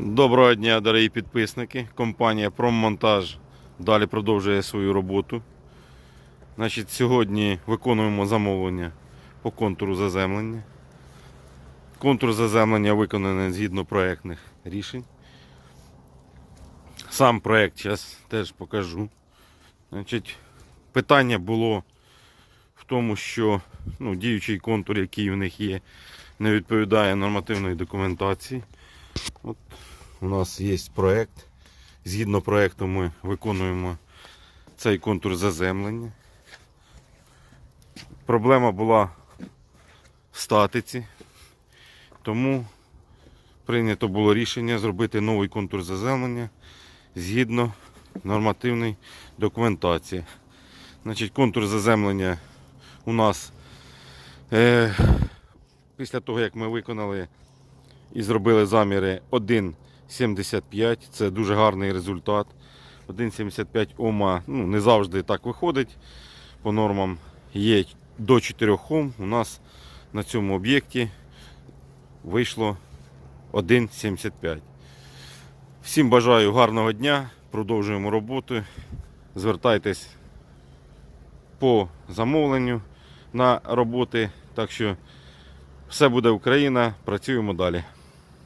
Доброго дня, дорогі підписники. Компанія Проммонтаж далі продовжує свою роботу. Значить, сьогодні виконуємо замовлення по контуру заземлення. Контур заземлення виконаний згідно проєктних рішень. Сам проєкт зараз теж покажу. Значить, питання було в тому, що ну, діючий контур, який в них є, не відповідає нормативної документації. От у нас є проєкт. Згідно проєкту ми виконуємо цей контур заземлення. Проблема була в статиці, тому прийнято було рішення зробити новий контур заземлення згідно нормативної документації. Значить, контур заземлення у нас е, після того, як ми виконали і зробили заміри 1,75. Це дуже гарний результат. 1,75 Ома ну, не завжди так виходить. По нормам є до 4 Ом. У нас на цьому об'єкті вийшло 1,75. Всім бажаю гарного дня. Продовжуємо роботу. Звертайтесь по замовленню на роботи. Так що все буде Україна. Працюємо далі.